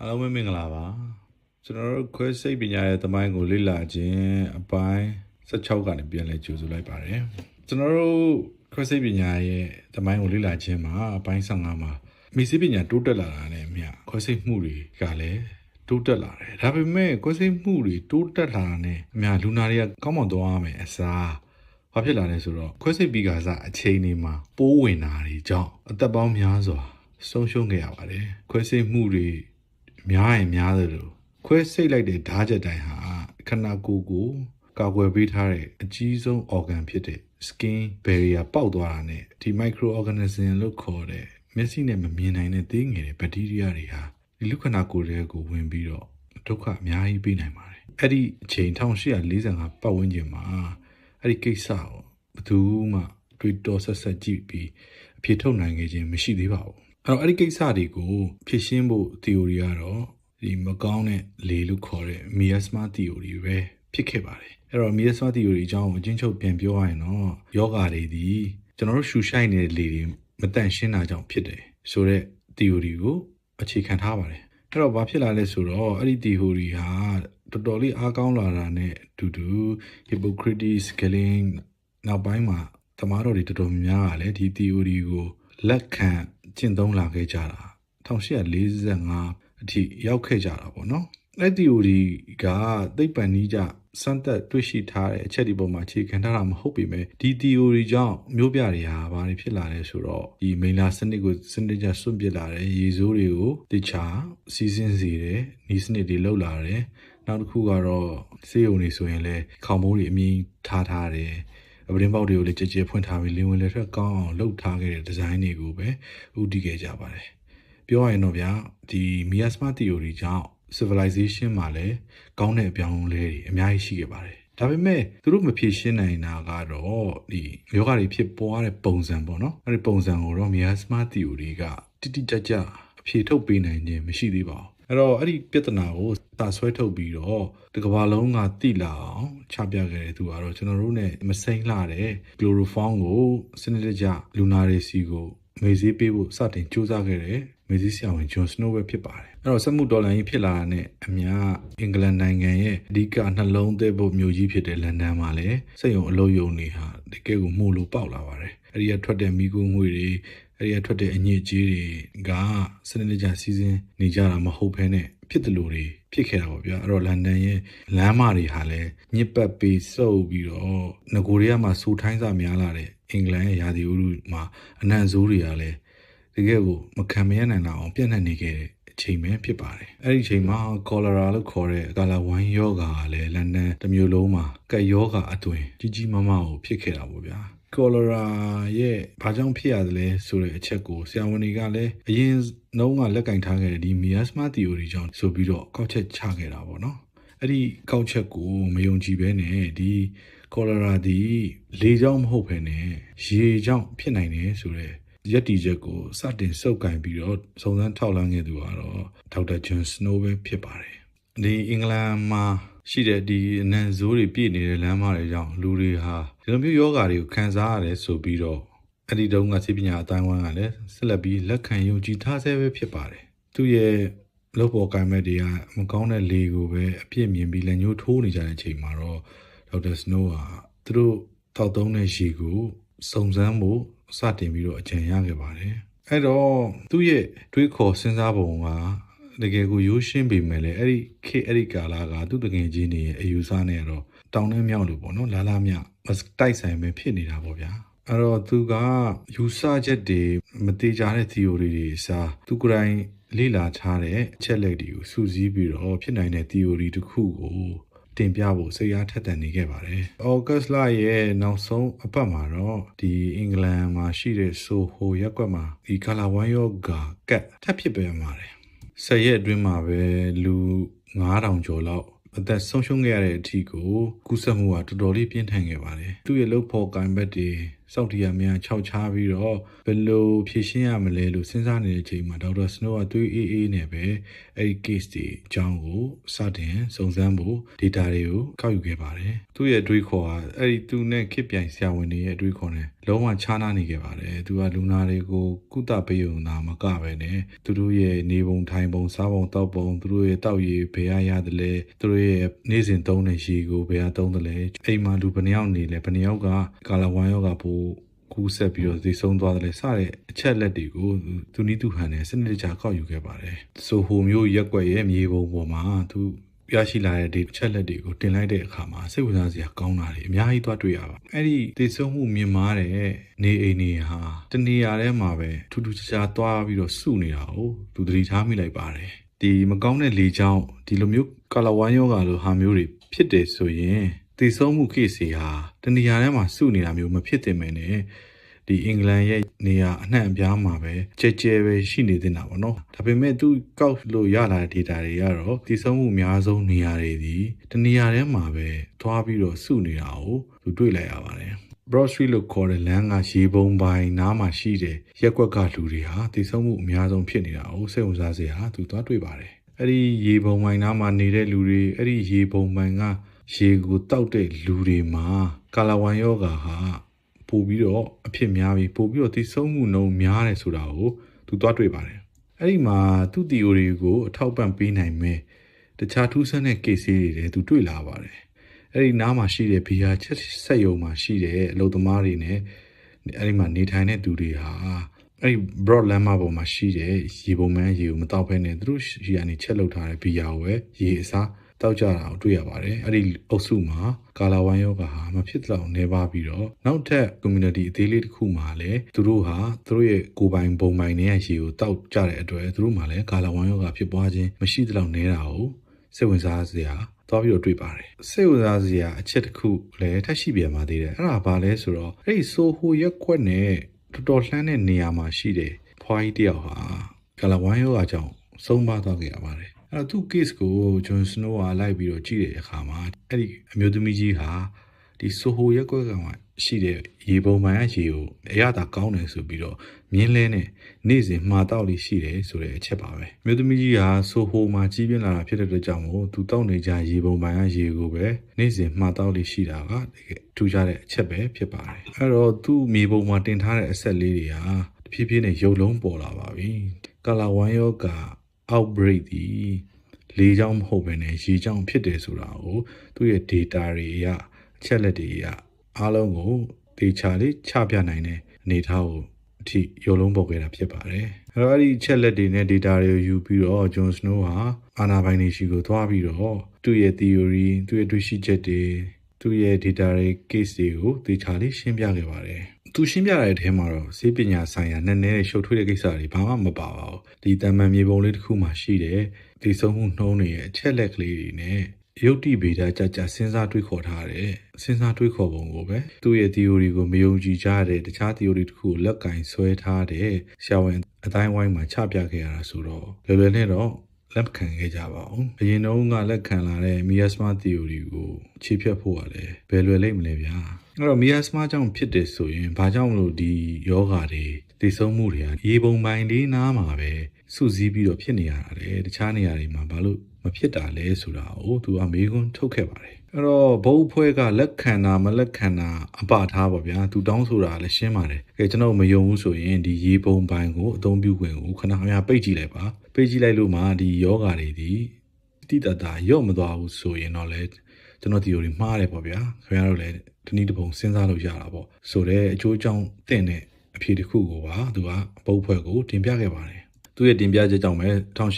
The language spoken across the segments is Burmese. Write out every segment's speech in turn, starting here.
အားလုံးပဲမင်္ဂလာပါကျွန်တော်တို့ခွဲစိတ်ပညာရဲ့သမိုင်းကိုလေ့လာခြင်းအပိုင်း16ကနေပြန်လည်ကြိုဆိုလိုက်ပါတယ်ကျွန်တော်တို့ခွဲစိတ်ပညာရဲ့သမိုင်းကိုလေ့လာခြင်းမှာအပိုင်း15မှာမိစိပညာတိုးတက်လာတာနဲ့အမျှခွဲစိတ်မှုတွေကလည်းတိုးတက်လာတယ်ဒါပေမဲ့ခွဲစိတ်မှုတွေတိုးတက်လာတာနဲ့အမျှလူနာတွေကကောင်းမွန်သွားရမယ်အစားဘာဖြစ်လာလဲဆိုတော့ခွဲစိတ်ပြီးကစားအချိန်တွေမှာပိုးဝင်တာတွေကြောင့်အသက်ပေါင်းများစွာဆုံးရှုံးခဲ့ရပါတယ်ခွဲစိတ်မှုတွေ များရင်များသလိုခွဲစိတ်လိုက်တဲ့ဓာတ်ချက်တိုင်းဟာခန္ဓာကိုယ်ကိုကာကွယ်ပေးထားတဲ့အကြီးဆုံး organ ဖြစ်တဲ့ skin barrier ပေါက်သွားတာနဲ့ဒီ microorganism လို့ခေါ်တဲ့မျက်စိနဲ့မမြင်နိုင်တဲ့သေးငယ်တဲ့ဘက်တီးရီးယားတွေဟာဒီလူခန္ဓာကိုယ်တွေကိုဝင်ပြီးတော့ဒုက္ခအများကြီးပေးနိုင်ပါတယ်အဲ့ဒီအချိန်1845ပတ်ဝန်းကျင်မှာအဲ့ဒီကိစ္စကိုဘယ်သူမှတွေးတောဆက်ဆက်ကြည့်ပြီးအဖြေထုတ်နိုင်ခဲ့ခြင်းမရှိသေးပါဘူး အဲ့တော့အဲ့ဒီကိစ္စတွေကိုဖြည့်ရှင်းဖို့ theory ကတော့ဒီမကောင်းတဲ့လေလို့ခေါ်တဲ့ miasma theory ပဲဖြစ်ခဲ့ပါတယ်အဲ့တော့ miasma theory အကြောင်းကိုအချင်းချုပ်ပြန်ပြောရရင်တော့ယောဂါတွေဒီကျွန်တော်တို့ရှူရှိုက်နေတဲ့လေတွေမတန့်ရှင်းတာကြောင့်ဖြစ်တယ်ဆိုတော့ theory ကိုအခြေခံထားပါတယ်အဲ့တော့ဘာဖြစ်လာလဲဆိုတော့အဲ့ဒီ theory ဟာတော်တော်လေးအားကောင်းလာတာနဲ့အတူတူ Hippocrates Galen နောက်ပိုင်းမှာသမားတော်တွေတော်တော်များများကလည်းဒီ theory ကိုလက်ခံ ကျင့်သုံးလာခဲ့ကြတာ1845အထိရောက်ခဲ့ကြတာပေါ့နော်အဲ့ theory ကသိပ္ပံနည်းကြစမ်းသပ်တွေ့ရှိထားတဲ့အချက်ဒီပေါ်မှာအခြေခံထားတာမဟုတ်ပေမဲ့ဒီ theory ကြောင့်မျိုးပြတွေဟာဘာတွေဖြစ်လာလဲဆိုတော့ဒီမိန်လာစနစ်ကိုစနစ်ကြစွန့်ပစ်လာတယ်ရေစိုးတွေကိုတခြားစီးစင်းစေတယ်ဤစနစ်တွေလောက်လာတယ်နောက်တစ်ခုကတော့စေယုံတွေဆိုရင်လည်းခေါင်းမိုးတွေအမြင်ထားထားတယ်အ ပရင်ပေါက်တွေကိုလည်းကြည်ကြဲဖွင့်ထားပြီးလင်းဝင်လက်ထက်ကောင်းအောင်လုပ်ထားခဲ့တဲ့ဒီဇိုင်းတွေကိုပဲဥတည်ခဲ့ကြပါတယ်ပြောရရင်တော့ဗျာဒီ miasma theory ကြောင့် civilization မှာလည်းကောင်းတဲ့အပြောင်းအလဲတွေအများကြီးရှိခဲ့ပါတယ်ဒါပေမဲ့သူတို့မဖြေရှင်းနိုင်တာကတော့ဒီယောဂတွေဖြစ်ပေါ်ရတဲ့ပုံစံပေါ့နော်အဲ့ဒီပုံစံကိုတော့ miasma theory ကတိတိကျကျအဖြေထုတ်ပေးနိုင်ခြင်းမရှိသေးပါဘူး အဲ့တော့အဲ့ဒီပြဿနာကိုသာဆွဲထုတ်ပြီးတော့ဒီကမ္ဘာလုံးကတိလာအောင်ချပြခဲ့တဲ့သူကတော့ကျွန်တော်တို့ ਨੇ မစိမ့်လှတဲ့ chloroform ကိုစနစ်တကျလူနာတွေစီကိုမေးစေးပေးဖို့စတင်စူးစမ်းခဲ့တဲ့မေးစေးဆရာဝန်ဂျွန်စနိုးပဲဖြစ်ပါတယ်အဲ့တော့စက်မှုဒေါ်လာကြီးဖြစ်လာတာနဲ့အများအင်္ဂလန်နိုင်ငံရဲ့အဓိကနှလုံးသွင်းဖို့မြို့ကြီးဖြစ်တဲ့လန်ဒန်မှာလည်းစက်ရုံအလုပ်ရုံတွေဟာတကယ်ကိုမှုလို့ပေါက်လာပါတယ်အဲ့ဒီကထွက်တဲ့မိကူငွေတွေ အဲ့ဒီကထွက်တဲ့အညစ်အကြေးတွေကစနစ်တကျစီစဉ်နေကြတာမဟုတ်ဘဲနဲ့ဖြစ်တယ်လို့တွေဖြစ်ခဲ့တာပေါ့ဗျာအဲ့တော့လန်ဒန်ရဲ့လမ်းမတွေဟာလည်းညစ်ပတ်ပြီးစုပ်ပြီးတော့ငကိုရီးယားမှာစူထိုင်းစာများလာတဲ့အင်္ဂလန်ရဲ့ယာဒီဥရုမှာအနံ့ဆိုးတွေကလည်းတကယ်ကိုမခံမရနိုင်တော့အောင်ပြန့်နှံ့နေခဲ့တဲ့အချိန်ပဲဖြစ်ပါတယ်အဲ့ဒီအချိန်မှာကော်လာရာလို့ခေါ်တဲ့ကာလာဝိုင်းယောဂါကလည်းလန်ဒန်တစ်မျိုးလုံးမှာကက်ယောဂါအသွင်ကြီးကြီးမားမားကိုဖြစ်ခဲ့တာပေါ့ဗျာ ကော်လရာရဲ့ဘာကြောင့်ဖြစ်ရတယ်လဲဆိုတဲ့အချက်ကိုဆရာဝန်တွေကလည်းအရင်နှုံးကလက်ကင်ထားခဲ့တဲ့ဒီ miasma theory ကြောင့်ဆိုပြီးတော့ကောက်ချက်ချခဲ့တာပေါ့နော်အဲ့ဒီကောက်ချက်ကိုမယုံကြည်ဘဲနဲ့ဒီကော်လရာဒီလေကြောင့်မဟုတ်ဘဲနဲ့ရေကြောင့်ဖြစ်နိုင်တယ်ဆိုတဲ့ရက်တီချက်ကိုစတင်စုပ်ကင်ပြီးတော့စုံစမ်းထောက်လှမ်းခဲ့သူကတော့ဒေါက်တာဂျွန်စနိုးပဲဖြစ်ပါတယ် ဒီအင်္ဂလန်မှာရှိတဲ့ဒီအနံ့ဇိုးတွေပြည့်နေတဲ့လမ်းမတွေကြောင့်လူတွေဟာဒီလိုမျိုးယောဂါတွေကိုခံစားရတယ်ဆိုပြီးတော့အဲ့ဒီတုန်းကစိပညာအတိုင်းဝမ်းကလည်းဆက်လက်ပြီးလက်ခံယုံကြည်ထားဆဲပဲဖြစ်ပါတယ်သူရဲ့လုပ်ပေါ်ကိုင်မဲ့တွေကမကောင်းတဲ့လေကိုပဲအပြစ်မြင်ပြီးလက်ညှိုးထိုးနေကြတဲ့အချိန်မှာတော့ဒေါက်တာစနိုးဟာသူတို့တောက်သုံးတဲ့ရေကိုစုံစမ်းဖို့စတင်ပြီးတော့အကြံရခဲ့ပါတယ်အဲ့တော့သူ့ရဲ့တွေးခေါ်စဉ်းစားပုံက တကယ်ကိုရိုးရှင်းပေမဲ့လည်းအဲ့ဒီခေအဲ့ဒီကာလာကသူ့တကယ်ချင်းနေရဲ့အယူဆနဲ့တော့တောင်းနှဲမြောက်လို့ပေါ့နော်လာလာမြောက်မတိုက်ဆိုင်ပဲဖြစ်နေတာပေါ့ဗျာအဲ့တော့သူကယူဆချက်တွေမသေးကြတဲ့ theory တွေအစားသူကိုယ်တိုင်လေ့လာထားတဲ့အချက်လက်တွေကိုစူးစီးပြီးတော့ဖြစ်နိုင်တဲ့ theory တစ်ခုကိုတင်ပြဖို့စိတ်အားထက်သန်နေခဲ့ပါတယ်။အော်ဂတ်လရဲ့နောက်ဆုံးအပတ်မှာတော့ဒီအင်္ဂလန်မှာရှိတဲ့ဆိုဟိုရက်ကွက်မှာဒီကာလာဝမ်ယောဂါကတ်ထပ်ဖြစ်ပြန်ပါတယ်။ ဆယ်ရက်အတွင်းမှာပဲလူ9000ကျော်လောက်အသက်ဆုံးရှုံးခဲ့ရတဲ့အထိကိုကူးစက်မှုကတော်တော်လေးပြင်းထန်ခဲ့ပါတယ်။သူ့ရဲ့လုပ်ဖို့ကင်ဘက်တွေ စောက်တီယာမြန်ခြောက်ချပြီးတော့ဘယ်လိုဖြေရှင်းရမလဲလို့စဉ်းစားနေတဲ့အချိန်မှာဒေါက်တာစနိုးကသွေးအေးအေးနဲ့ပဲအဲ့ဒီ case တွေအကြောင်းကိုစတင်စုံစမ်းဖို့ data တွေကိုကောက်ယူခဲ့ပါတယ်သူ့ရဲ့အတွေးခေါ်ကအဲ့ဒီသူနဲ့ခစ်ပြိုင်ဆရာဝန်တွေရဲ့အတွေးခေါ်နဲ့လုံးဝခြားနားနေခဲ့ပါတယ်သူကလူနာတွေကိုကုသပေးုံသာမကပဲနဲ့သူတို့ရဲ့နေပုံထိုင်ပုံစားပုံတောက်ပုံသူတို့ရဲ့တောက်ရည်ဘယ်ရရတယ်လဲသူတို့ရဲ့နေ့စဉ်သုံးတဲ့ရေကိုဘယ်ဟာသုံးတယ်လဲအိမ်မှာလူဘယ်နှယောက်နေလဲဘယ်နှယောက်ကကာလာဝမ်ယောဂပိုးကူးဆက်ပြီးတော့သိဆုံးသွားတယ်လေစတဲ့အချက်လက်တွေကိုသူနီးသူဟန်နဲ့စနစ်တကျကောက်ယူခဲ့ပါတယ်ဆိုဟိုမျိုးရက်ွက်ရဲ့မြေပုံပေါ်မှာသူရရှိလာတဲ့ဒီအချက်လက်တွေကိုတင်လိုက်တဲ့အခါမှာစိတ်ဝင်စားစရာကောင်းတာတွေအများကြီးသွားတွေ့ရပါအဲ့ဒီသိဆုံးမှုမြင်မာတဲ့နေအိမ်တွေဟာတနေရာထဲမှာပဲထူးထူးခြားခြားသွားပြီးတော့စုနေတာကိုသူသတိထားမိလိုက်ပါတယ်ဒီမကောင်းတဲ့လေချောင်းဒီလိုမျိုးကာလာဝမ်ယောဂါလိုဟာမျိုးတွေဖြစ်တယ်ဆိုရင် တည်ဆုံးမှု case တွေဟာတနေရာထဲမှာစုနေတာမျိုးမဖြစ်သင့်ပဲနဲ့ဒီအင်္ဂလန်ရဲ့နေရာအနှံ့အပြားမှာပဲကြဲကြဲပဲရှိနေတင်တာပေါ့နော်ဒါပေမဲ့သူကောက်လို့ရလာတဲ့ data တွေကတော့တည်ဆုံးမှုအများဆုံးနေရာတွေဒီတနေရာထဲမှာပဲသွားပြီးတော့စုနေတာကိုသူတွေ့လိုက်ရပါတယ် Broad Street လို့ခေါ်တဲ့လမ်းကရေပုံပိုင်းနားမှာရှိတဲ့ရက်ကွက်ကလူတွေဟာတည်ဆုံမှုအများဆုံးဖြစ်နေတာကိုစိတ်ဝင်စားစရာသူသွားတွေ့ပါတယ်။အဲ့ဒီရေပုံပိုင်းနားမှာနေတဲ့လူတွေအဲ့ဒီရေပုံပိုင်းက ရေကိုတောက်တဲ့လူတွေမှာကာလာဝမ်ယောဂါဟာပို့ပြီးတော့အဖြစ်များပြီးပို့ပြီးတော့တည်ဆုံမှုနှုန်းများတယ်ဆိုတာကိုသူသွားတွေ့ပါတယ်။အဲ့ဒီမှာသူ့ theory ကိုအထောက်ပံ့ပေးနိုင်မဲ့တခြားထူးဆန်းတဲ့ case တွေလည်းသူတွေ့လာပါတယ်။အဲ့ဒီနားမှာရှိတဲ့ဘီယာချက်ဆက်ယုံမှာရှိတဲ့အလုပ်သမားတွေနဲ့အဲ့ဒီမှာနေထိုင်တဲ့သူတွေဟာအဲ့ဒီ broad လမ်းမပေါ်မှာရှိတဲ့ရေပုံမှန်ရေကိုမတောက်ဖဲနဲ့သူတို့ရှိကနေချက်လုပ်ထားတဲ့ဘီယာကိုပဲရေအစား တောက်ကြတာကိုတွေ့ရပါတယ်အဲ့ဒီအုပ်စုမှာကာလာဝမ်ယောဂါဟာမဖြစ်တော့နေပါပြီးတော့နောက်ထပ် community အသေးလေးတစ်ခုမှာလည်းသူတို့ဟာသူတို့ရဲ့ကိုယ်ပိုင်ပုံပိုင်နဲ့ရေကိုတောက်ကြတဲ့အတွက်သူတို့မှာလည်းကာလာဝမ်ယောဂါဖြစ်ပွားခြင်းမရှိသလောက်နေတာကိုစိတ်ဝင်စားစရာသွားပြီးတော့တွေ့ပါတယ်စိတ်ဝင်စားစရာအချက်တစ်ခုလည်းထပ်ရှိပြန်ပါသေးတယ်အဲ့ဒါဘာလဲဆိုတော့အဲ့ဒီဆိုဟိုရက်ခွက်နဲ့တော်တော်လှမ်းတဲ့နေရာမှာရှိတယ်ဖွားကြီးတယောက်ဟာကလာဝမ်ယောဂါကြောင့်ဆုံးပါသွားခဲ့ရပါတယ် အဲ့တော့သူ့ case ကိုဂျွန်စနိုးကလိုက်ပြီးတော့ကြည့်တဲ့အခါမှာအဲ့ဒီအမျိုးသမီးကြီးဟာဒီဆိုဟိုရက်ကွက်ကမှရှိတဲ့ရေပုံမှန်အရေကိုအရသာကောင်းတယ်ဆိုပြီးတော့မြင်းလဲနဲ့နေ့စဉ်မှာတောက်လေးရှိတယ်ဆိုတဲ့အချက်ပါပဲမြို့သမီးကြီးဟာဆိုဟိုမှာကြီးပြင်းလာတာဖြစ်တဲ့အတွက်ကြောင့်မို့သူတောက်နေကြရေပုံမှန်အရေကိုပဲနေ့စဉ်မှာတောက်လေးရှိတာကတကယ်ထူးခြားတဲ့အချက်ပဲဖြစ်ပါတယ်အဲ့တော့သူ့မြေပုံမှာတင်ထားတဲ့အဆက်လေးတွေဟာတဖြည်းဖြည်းနဲ့ရုပ်လုံးပေါ်လာပါပြီကာလာဝမ်ယောဂါ outbreak ဒီလေကြောင်းမဟုတ်ဘဲနဲ့ရေကြောင်းဖြစ်တယ်ဆိုတာကိုသူ့ရဲ့ data တွေအရအချက်လက်တွေအရအားလုံးကိုတေချာလေးချပြနိုင်တဲ့အနေအထားကိုအထိရုပ်လုံးပေါ်ခဲ့တာဖြစ်ပါတယ်။အဲ့တော့အဲ့ဒီအချက်လက်တွေနဲ့ data တွေကိုယူပြီးတော့ Jon Snow ဟာအာနာပိုင်တွေရှိကိုသွားပြီးတော့သူ့ရဲ့ theory သူ့ရဲ့တွေ့ရှိချက်တွေ သူ့ရဲ့ data တွေ case တွေကိုတေချာလေးရှင်းပြခဲ့ပါတယ်။သူရှင်းပြတဲ့အထဲမှာတော့စေပညာဆိုင်ရာနည်းနည်းရှုပ်ထွေးတဲ့ကိစ္စတွေဘာမှမပါပါဘူး။ဒီတမန်မြေပုံလေးတစ်ခုမှရှိတယ်။ဒီဆုံးမှုနှုံးတွေရဲ့အချက်လက်ကလေးတွေနဲ့ယုတ်တိဗေဒကြကြစဉ်းစားတွေးခေါ်ထားတယ်စဉ်းစားတွေးခေါ်ပုံကိုပဲသူ့ရဲ့ theory ကိုမယုံကြည်ကြတဲ့တခြား theory တခုကိုလက်ကင်ဆွဲထားတဲ့ဆရာဝန်အတိုင်းဝိုင်းမှာချပြခဲ့ရတာဆိုတော့လွယ်လွယ်နဲ့တော့ လက်ခံခဲ့ကြပါအောင်အရင်တုန်းကလက်ခံလာတဲ့ miasma theory ကိုခြေဖြတ်ဖို့ကလည်းဘယ်လွယ်လိမ့်မလဲဗျာအဲ့တော့ miasma ကြောင့်ဖြစ်တယ်ဆိုရင်ဘာကြောင့်မလို့ဒီယောဂါတွေသိဆုံးမှုတွေကရေပုံပိုင်းလေးနားမှာပဲစုစည်းပြီးတော့ဖြစ်နေရတာလေတခြားနေရာတွေမှာဘာလို့မဖြစ်တာလဲဆိုတာကိုသူကမေးခွန်းထုတ်ခဲ့ပါတယ် အဲ့တော့ဘုတ်ဖွဲကလက်ခံတာမလက်ခံတာအပထားပါဗျာသူတောင်းဆိုတာလည်းရှင်းပါတယ်ကဲကျွန်တော်မယုံဘူးဆိုရင်ဒီရေပုံပိုင်းကိုအသုံးပြုခွင့်ကိုခဏခဏပိတ်ကြည့်လိုက်ပါပိတ်ကြည့်လိုက်လို့မှဒီယောဂါတွေဒီတိတတာရော့မသွားဘူးဆိုရင်တော့လေကျွန်တော် theory မှားတယ်ပေါ့ဗျာခင်ဗျားတို့လည်းတနည်းတစ်ပုံစဉ်းစားလို့ရတာပေါ့ဆိုတော့အကျိုးအကြောင်းတင့်တဲ့အဖြေတစ်ခုကိုပါသူကဘုတ်ဖွဲ့ကိုတင်ပြခဲ့ပါတယ်သူရဲ့တင်ပြချက်ကြောင့်ပဲ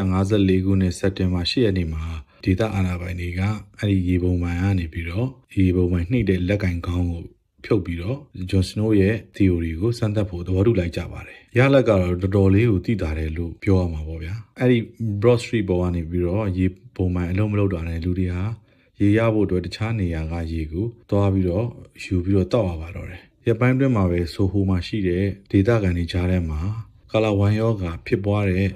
1854ခုနှစ်စက်တင်ဘာ10ရက်နေ့မှာ ဒေသအာဏာပိုင်တွေကအဲ့ဒီရေပုံမှန်ကနေပြီးတော့ရေပုံမှန်နှိမ့်တဲ့လက်ကင်ကောင်းကိုဖြုတ်ပြီးတော့ဂျွန်စနိုးရဲ့ theory ကိုစမ်းသပ်ဖို့သဘောတူလိုက်ကြပါတယ်။ရလက်ကတော့တော်တော်လေးကိုသိတာတယ်လို့ပြောရမှာပေါ့ဗျာ။အဲ့ဒီ Broad Street ပေါ်ကနေပြီးတော့ရေပုံမှန်အလုံးမလုံးတာနဲ့လူတွေဟာရေရဖို့အတွက်တခြားနေရာကရေကိုသွားပြီးတော့ယူပြီးတော့တောက်ရပါတော့တယ်။ရပိုင်းတွင်းမှာပဲဆိုဟိုမှာရှိတဲ့ဒေသခံတွေကြားထဲမှာကာလာဝမ်ယောဂါဖြစ်ပွားတဲ့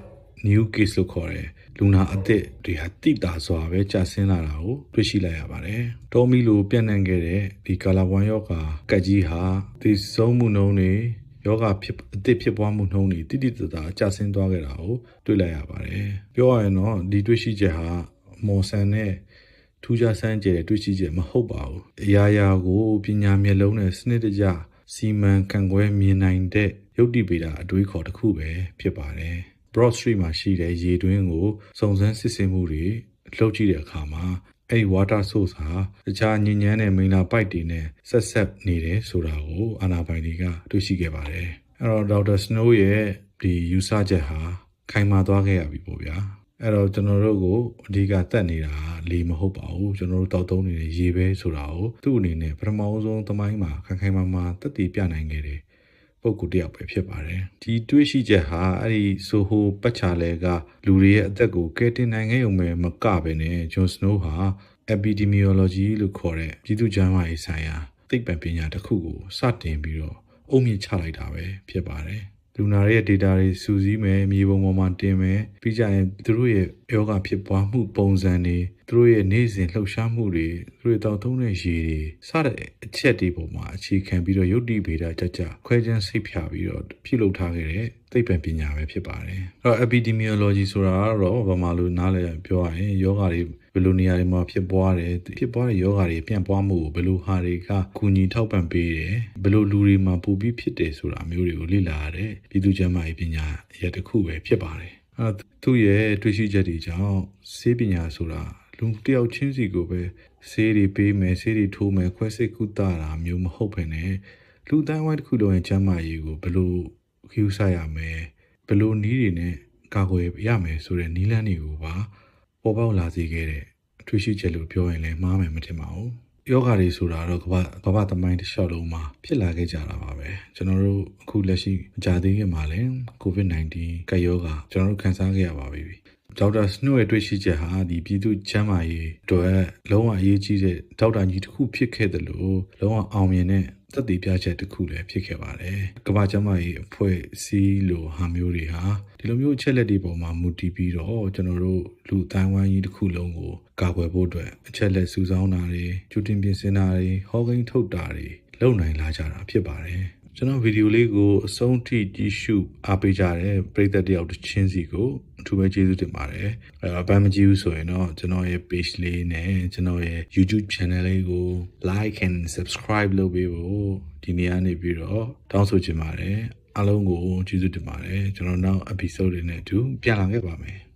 new case လို့ခေါ်တယ် လူနာအသစ်တွေဟာတိတာစွာပဲကြာဆင်းလာတာကိုတွေ့ရှိလိုက်ရပါတယ်။တောမီလိုပြန့်နှံ့ခဲ့တဲ့ဒီကာလာဝမ်ယောဂါကက်ကြီးဟာဒီဆုံးမှုနှုံးတွေယောဂဖြစ်အသစ်ဖြစ်ပွားမှုနှုံးတွေတိတိတသာကြာဆင်းသွားခဲ့တာကိုတွေ့လိုက်ရပါတယ်။ပြောရရင်တော့ဒီတွေ့ရှိချက်ဟာမော်ဆန်နဲ့ထူးခြားဆန်းကျယ်တဲ့တွေ့ရှိချက်မဟုတ်ပါဘူး။အရာရာကိုပညာမျက်လုံးနဲ့စနစ်တကျစီမံခန့်ခွဲမြင်နိုင်တဲ့ယုတ်တိပေတာအတွေးခေါ်တစ်ခုပဲဖြစ်ပါတယ်။ Broad Street မှာရှိတဲ့ရေတွင်းကိုစုံစမ်းစစ်ဆေးမှုတွေလုပ်ကြည့်တဲ့အခါမှာအဲ့ဒီ water source ဟာတခြားညဉ့်ညမ်းတဲ့မိန်လာပိုက်တွေနဲ့ဆက်ဆက်နေတယ်ဆိုတာကိုအာနာပိုင်တွေကတွေ့ရှိခဲ့ပါတယ်။အဲ့တော့ဒေါက်တာ Snow ရဲ့ဒီယူဆချက်ဟာခိုင်မာသွားခဲ့ရပြီပေါ့ဗျာ။အဲ့တော့ကျွန်တော်တို့ကိုအဓိကတက်နေတာလေမဟုတ်ပါဘူးကျွန်တော်တို့တောက်သုံးနေတဲ့ရေပဲဆိုတာကိုသူ့အနေနဲ့ပထမဆုံးသမိုင်းမှာခိုင်ခိုင်မာမာတက်တည်ပြနိုင်ခဲ့တယ် ပုဂ္ဂိုလ်တယောက်ပဲဖြစ်ပါတယ်ဒီတွေးရှိချက်ဟာအဲ့ဒီဆိုဟိုပတ်ချာလဲကလူတွေရဲ့အသက်ကိုကယ်တင်နိုင်ခဲ့ုံပဲမကပဲနဲ့ဂျွန်စနိုးဟာ epidemiology လို့ခေါ်တဲ့ပြည်သူ့ကျန်းမာရေးဆိုင်ရာသိပ္ပံပညာတစ်ခုကိုစတင်ပြီးတော့အုံမြင့်ချလိုက်တာပဲဖြစ်ပါတယ် လူနာရဲ့ data တွေစူးစီးမယ်မြေပုံပေါ်မှာတင်မယ်ပြီးကြရင်သူတို့ရဲ့ယောဂဖြစ်ပွားမှုပုံစံတွေသူတို့ရဲ့နေ့စဉ်လှုပ်ရှားမှုတွေသူတို့တောက်သုံးတဲ့ရေတွေစတဲ့အချက်တွေပေါ်မှာအခြေခံပြီးတော့ယုတ်တိဗေဒကြကြခွဲခြမ်းစိတ်ဖြာပြီးတော့ပြုလုပ်ထားခဲ့တဲ့သိပ္ပံပညာပဲဖြစ်ပါတယ်အဲ့တော့ epidemiology ဆိုတာကတော့ဘာမှလို့နားလည်ပြောရရင်ယောဂတွေ ဘယ်လိုနေရာတွေမှာဖြစ်ပွားတယ်ဖြစ်ပွားတဲ့ယောဂတွေပြန့်ပွားမှုကိုဘယ်လိုဟာတွေကကူညီထောက်ပံ့ပေးတယ်ဘယ်လိုလူတွေမှာပူပြီးဖြစ်တယ်ဆိုတာမျိုးတွေကိုလေ့လာရတဲ့ပြည်သူ့ကျန်းမာရေးပညာရဲ့တစ်ခုပဲဖြစ်ပါတယ်အဲသူ့ရဲ့တွေ့ရှိချက်တွေကြောင့်ဆေးပညာဆိုတာလူတယောက်ချင်းစီကိုပဲဆေးတွေပေးမယ်ဆေးတွေထိုးမယ်ခွဲစိတ်ကုသတာမျိုးမဟုတ်ဘဲနဲ့လူတိုင်းဝိုင်းတစ်ခုလုံးရဲ့ကျန်းမာရေးကိုဘယ်လိုခူးဆရမယ်ဘယ်လိုနည်းတွေနဲ့ကာကွယ်ရမယ်ဆိုတဲ့နည်းလမ်းတွေကိုပါ ပေါ်ပေါက်လာစေခဲ့တဲ့အထွေရှိချက်လို့ပြောရင်လည်းမှားမယ်မထင်ပါဘူးယောဂါတွေဆိုတာတော့ကမ္ဘာကမ္ဘာသမိုင်းတစ်လျှောက်လုံးမှာဖြစ်လာခဲ့ကြတာပါပဲကျွန်တော်တို့အခုလက်ရှိမကြသေးခင်မှာလည်း COVID-19 ကပ်ရောဂါကျွန်တော်တို့ခံစားခဲ့ရပါပြီ ဒေါက်တာစနုရဲ့တွေ့ရှိချက်ဟာဒီပြည်သူ့ချမ်းသာရေးအတွက်လုံးဝအရေးကြီးတဲ့ဒေါက်တာကြီးတစ်ခုဖြစ်ခဲ့တယ်လို့လုံးဝအောင်မြင်တဲ့သက်သေပြချက်တစ်ခုလည်းဖြစ်ခဲ့ပါတယ်။ကမ္ဘာ့ကျန်းမာရေးအဖွဲ့အစည်းလိုဟာမျိုးတွေဟာဒီလိုမျိုးအချက်လက်တွေပေါ်မှာမူတည်ပြီးတော့ကျွန်တော်တို့လူအတိုင်းဝိုင်းကြီးတစ်ခုလုံးကိုကာကွယ်ဖို့အတွက်အချက်လက်စုဆောင်းတာတွေကျူတင်ပြင်ဆင်တာတွေဟောကိန်းထုတ်တာတွေလုပ်နိုင်လာကြတာဖြစ်ပါတယ်။ ကျွန်တော်ဗီဒီယိုလေးကိုအဆုံးထိကြည့်ရှုအားပေးကြတဲ့ပရိသတ်တယောက်တစ်ချင်းစီကိုအထူးပဲကျေးဇူးတင်ပါတယ်။အဲဘာမကြည့်ဘူးဆိုရင်တော့ကျွန်တော်ရဲ့ page လေးနဲ့ကျွန်တော်ရဲ့ YouTube channel လေးကို like and subscribe လုပ်ပေးဖို့ဒီနေ့ကနေပြီးတော့တောင်းဆိုချင်ပါတယ်။အားလုံးကိုကျေးဇူးတင်ပါတယ်။ကျွန်တော်နောက် episode တွေနဲ့အတူပြန်လာခဲ့ပါမယ်။